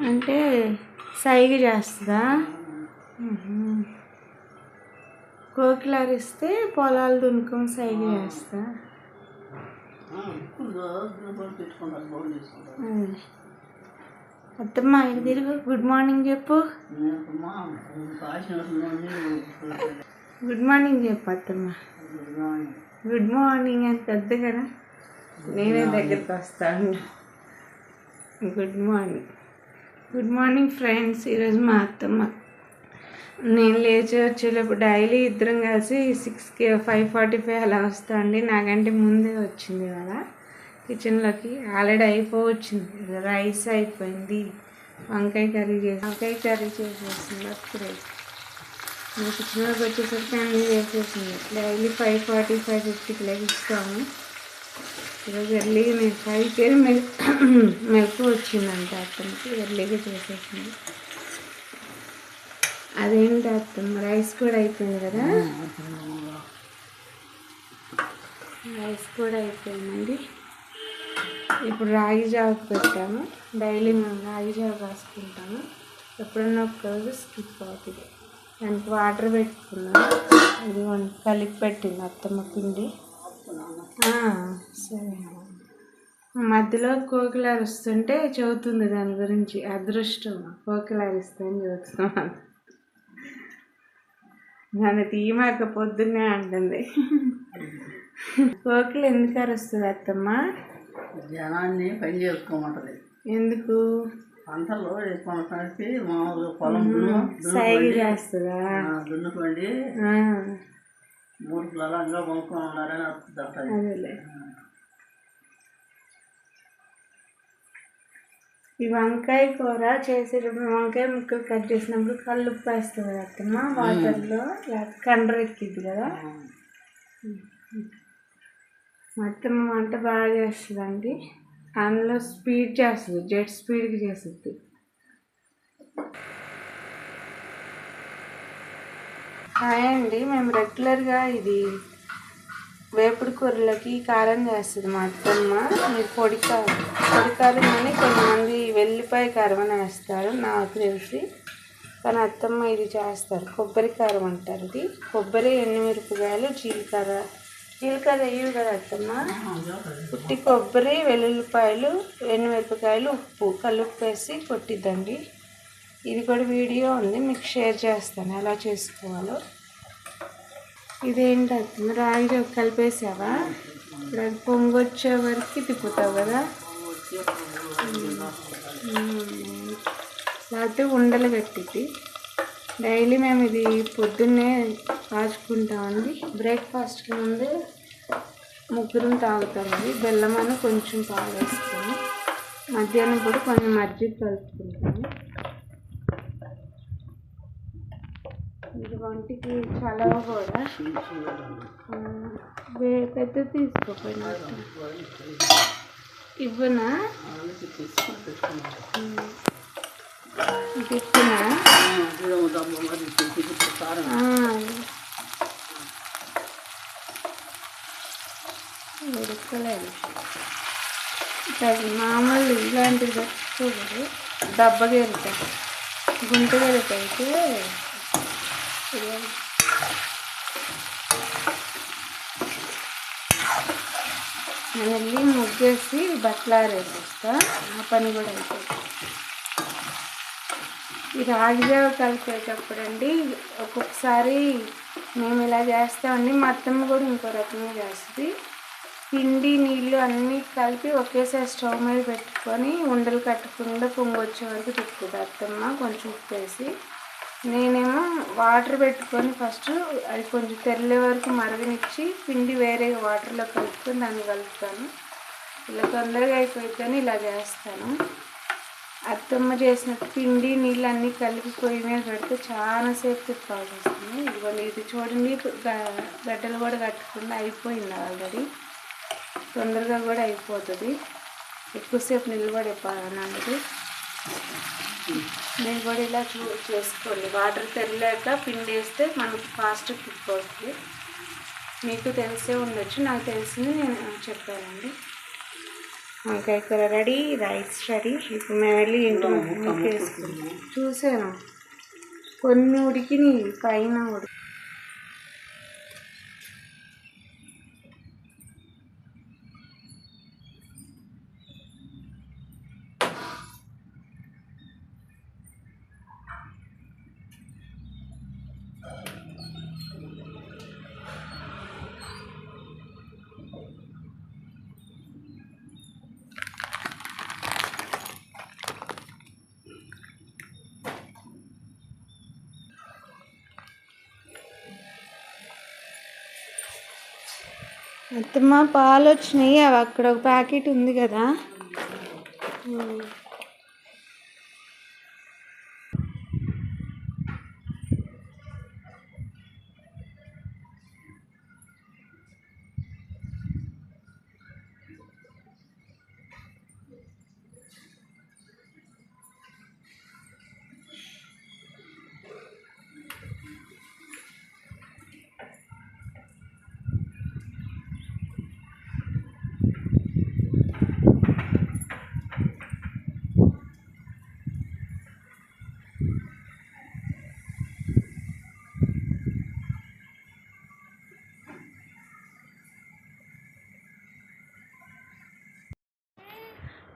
అంటే సైగ చేస్తుందా. కోకిలారిస్తే పొలాలు దున్నుకొని సైగ చేస్తా. అత్తమ్మ ఇటు తిరుగు. గుడ్ మార్నింగ్ చెప్పు. గుడ్ మార్నింగ్ చెప్పు అత్తమ్మ. గుడ్ మార్నింగ్ అని పెద్ద కదా నేనే దగ్గరికి వస్తాను. Good morning. Good morning friends ఈరోజు మా అత్తమ్మ. నేను లేచి వచ్చేటప్పుడు డైలీ ఇద్దరం కలిసి సిక్స్కి ఫైవ్ ఫార్టీ ఫైవ్ అలా వస్తా అండి నాకంటే ముందే వచ్చింది కదా. కిచెన్లోకి ఆల్రెడీ అయిపోవచ్చింది రైస్ అయిపోయింది. వంకాయ కర్రీ చేసి వంకాయ కర్రీ చేసేసింది అప్పుడే. నేను కిచెన్లోకి వచ్చేసరికి అన్నీ చేసేసింది. డైలీ ఫైవ్ ఫార్టీ ఫైవ్ ఫిఫ్టీకి లెగిస్తాము ఈరోజు ఎర్లీగా నేను ఫైవ్కే మెల్ మెలకు వచ్చిందంట అతనికి ఎర్లీగా చేసేసింది. అదేంటి అత్తమ్మ రైస్ కూడా అయిపోయింది కదా? రైస్ కూడా అయిపోయిందండి. ఇప్పుడు రాగి జావకు పెట్టాము. డైలీ మేము రాగి జావ రాసుకుంటాము. ఎప్పుడన్నా ఒక్కరోజు స్కిప్ అవుతుంది. దానికి వాటర్ పెట్టుకున్నాము ఇది కలిపి పెట్టింది అత్తమ్మ పిండి. సరే మధ్యలో కోకిలారు వస్తుంటే చెబుతుంది దాని గురించి అదృష్టం. కోకిలారు ఇస్తాను చెబుతున్నాం నన్ను తీయమాక పొద్దున్నే అంటుంది. కోకిల ఎందుకు అరుస్తుంది అత్తమ్మ? జనాన్ని పని చేసుకోమంటది. ఎందుకు? పంటలు కొనసాగి మామూలుగా పొలం దున్ను- సైగ చేస్తుందా? దున్నుకోండి మూడు కొనుక్కొని ఉన్నారని ఈ వంకాయ కూర చేసేటప్పుడు వంకాయ ముక్కలు కట్ చేసినప్పుడు కళ్ళు ఉప్పు వేస్తుంది కదా అత్తమ్మ వాటర్లో లేకపోతే కండ్ర ఎక్కిద్ది కదా. మొత్తం వంట బాగా చేస్తుందండి. అందులో స్పీడ్ చేస్తుంది జెట్ స్పీడ్కి చేస్తుంది. హాయ్ అండి. మేము రెగ్యులర్గా ఇది వేపుడు కూరలకి కారం చేస్తుంది మా అత్తమ్మ. మీరు పొడి కారం పొడి కారం అని కొంతమంది వెల్లిపాయ కారం అని వేస్తారు. నాకు తెలిసి కానీ అత్తమ్మ ఇది చేస్తారు. కొబ్బరి కారం అంటారు ఇది. కొబ్బరి ఎండుమిరపకాయలు జీలకర్ర. జీలకర్ర వేయవు కదా అత్తమ్మ? పుట్టి కొబ్బరి వెల్లుల్లిపాయలు ఎండుమిరపకాయలు ఉప్పు. కలుపు వేసి కొట్టిద్దండి. ఇది కూడా వీడియో ఉంది మీకు షేర్ చేస్తాను. ఎలా చేసుకోవాలో. ఇదేంటి రాగి కలిపేసావా? ఇప్పుడు అది పొంగొచ్చే వరకు తిప్పుతావు కదా? లేకపోతే ఉండలు కట్టిద్ది డైలీ మేము ఇది పొద్దున్నే కాచుకుంటామండి. బ్రేక్ఫాస్ట్కి ముందు ముగ్గురం తాగుతామండి. బెల్లం అని కొంచెం పాలు వేస్తాము మధ్యాహ్నం కూడా కొంచెం మజ్జిగ కలుపుకుంటాము వంటికి చాలా కూడా. పెద్ద తీసుకోపోయినా. ఇవ్వనా? ఇస్తున్నా ఉడకలేదు. మామూలు ఇలాంటివి చూడదు దెబ్బగెలుతా గుంటగెలుతా అయితే ఇది వెళ్ళి ముగ్గేసి బట్టలు ఆ పని కూడా అయిపోయింది. ఈ రాగిజావ కలిపేటప్పుడు అండి ఒక్కొక్కసారి మేము ఇలా చేస్తామండి. మా అత్తమ్మ కూడా ఇంకో రకంగా చేస్తుంది. పిండి నీళ్ళు అన్నీ కలిపి ఒకేసారి స్టవ్ మీద పెట్టుకొని ఉండలు కట్టకుండా పొంగొచ్చే వరకు తిప్పుతుంది అత్తమ్మ. కొంచెం ఉప్పు వేసి నేనేమో వాటర్ పెట్టుకొని ఫస్ట్ అది కొంచెం తెరలే వరకు మరగనిచ్చి పిండి వేరే వాటర్లో కలుపుకొని దాన్ని కలుపుతాను. ఇలా తొందరగా అయిపోతుందని ఇలా చేస్తాను. అత్తమ్మ చేసిన పిండి నీళ్ళు అన్నీ కలిపి పొయ్యి మీద పెడితే చాలాసేపు తిప్పాల్సి వస్తుంది. ఇదిగోండి ఇది చూడండి గ- గడ్డలు కూడా కట్టకుండా అయిపోయింది ఆల్రెడీ. తొందరగా కూడా అయిపోతుంది. ఎక్కువసేపు నిలబడే పని మీరు కూడా ఇలా చూ చేసుకోండి వాటర్ తెరలేక పిండి వేస్తే మనకు ఫాస్ట్ కుక్ అవుతుంది. మీకు తెలిసే ఉండొచ్చు. నాకు తెలిసింది నేను చెప్పానండి. వంకాయ కూర రెడీ రైస్ రెడీ. ఇప్పుడు మేము వెళ్ళి ఇంటి ముక్క వేసుకుంటాం చూసాను కొన్ని ఉడికినాయి పైన ఉడికి అత్తమ్మ పాలు వచ్చినాయి అవి అక్కడ ఒక ప్యాకెట్ ఉంది కదా ఉమ్.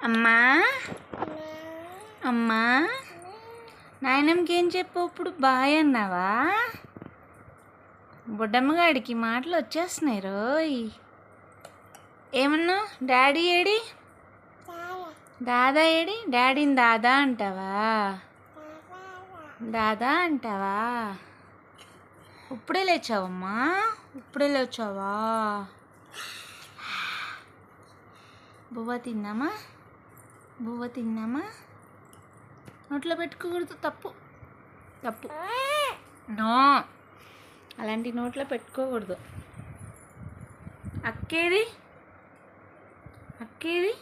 అమ్మా అమ్మా. నాయనమ్మకి ఏం చెప్పు ఇప్పుడు బాయ్ అన్నావా? బుడ్డమ్మగాడికి మాటలు వచ్చేస్తున్నాయి రోయ్. ఏమన్నా డాడీ ఏడి? దాదా ఏడి? డాడీని దాదా అంటావా? దాదా అంటావా? ఇప్పుడే లేచావమ్మా? ఇప్పుడే లేచావా? బువ్వ తిన్నామా? బువ్వ తిన్నామా? నోట్లో పెట్టుకోకూడదు తప్పు. తప్పు. నో. అలాంటి నోట్లో పెట్టుకోకూడదు. అక్కేది? అక్కేది?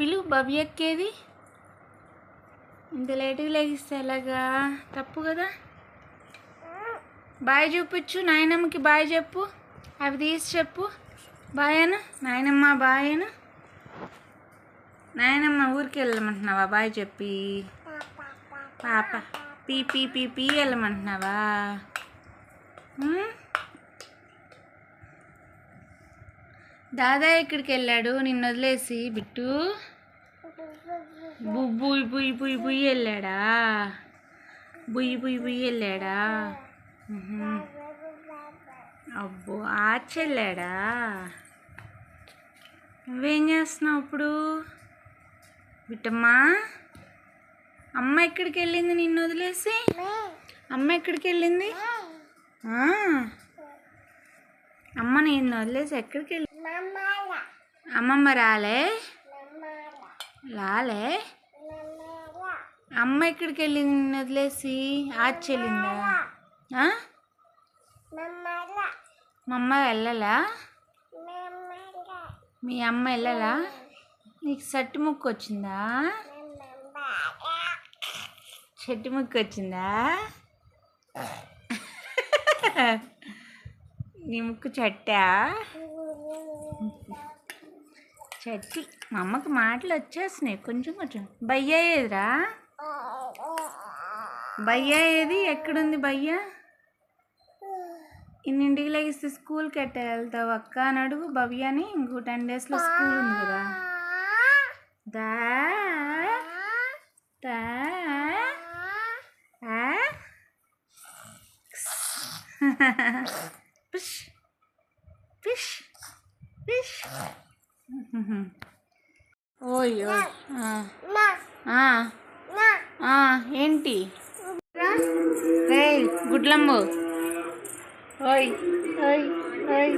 పిలు భవ్యక్కేది ఇంత లేటుగా లేగిస్తే ఎలాగా? తప్పు కదా. బాయ్ చూపించు నాయనమ్మకి బాయ్ చెప్పు. అవి తీసి చెప్పు. బాయ్ అను నాయనమ్మ బాయ్ అను. నాయనమ్మ ఊరికి వెళ్ళమంటున్నావా? బాయ్ చెప్పి. పాప. పీ పీ పీ పీ వెళ్ళమంటున్నావా? దాదా ఇక్కడికి వెళ్ళాడు? నిన్ను వదిలేసి. బిట్టు. బు- బుయ్ బుయ్ బుయ్ బుయ్ వెళ్ళాడా? బుయ్ బుయ్ బుయ్ వెళ్ళాడా? అబ్బో ఆచెళ్ళాడా నువ్వేం చేస్తున్నావు ఇప్పుడు? బిట్టమ్మా అమ్మ ఎక్కడికి వెళ్ళింది నిన్ను వదిలేసి? అమ్మ ఎక్కడికి వెళ్ళింది. అమ్మ నిన్ను వదిలేసి ఎక్కడికి వెళ్ళి? అమ్మమ్మ రాలే? లాలే అమ్మ ఎక్కడికి వెళ్ళింది నిన్ను వదిలేసి? ఆచి వెళ్ళిందా? మా అమ్మ వెళ్ళలా? మీ అమ్మ వెళ్ళలా? నీకు సట్టు ముక్కు వచ్చిందా చెట్టు ముక్కు వచ్చిందా నీ ముక్కు చట్టా? చట్టి. మా అమ్మకి మాటలు వచ్చేస్తున్నాయి. కొంచెం కొంచెం. బయ్యా ఏదిరా? బయ్యా ఏది? ఎక్కడుంది భయ్యా? ఇన్నింటికి లెగిస్తే స్కూల్కి ఎట్ట వెళ్తావు? అక్క అని అడుగు. భవ్యాని ఇంకో టెన్ డేస్లో స్కూల్ ఉంది కదా. దా దా ఆ? పిష్ పిష్ పిష్ ఓయ్ ఓయ్ ఆ. ఆ. ఆ, ఏంటి రే గుడ్లమ్ము ఓయ్ ఓయ్ ఓయ్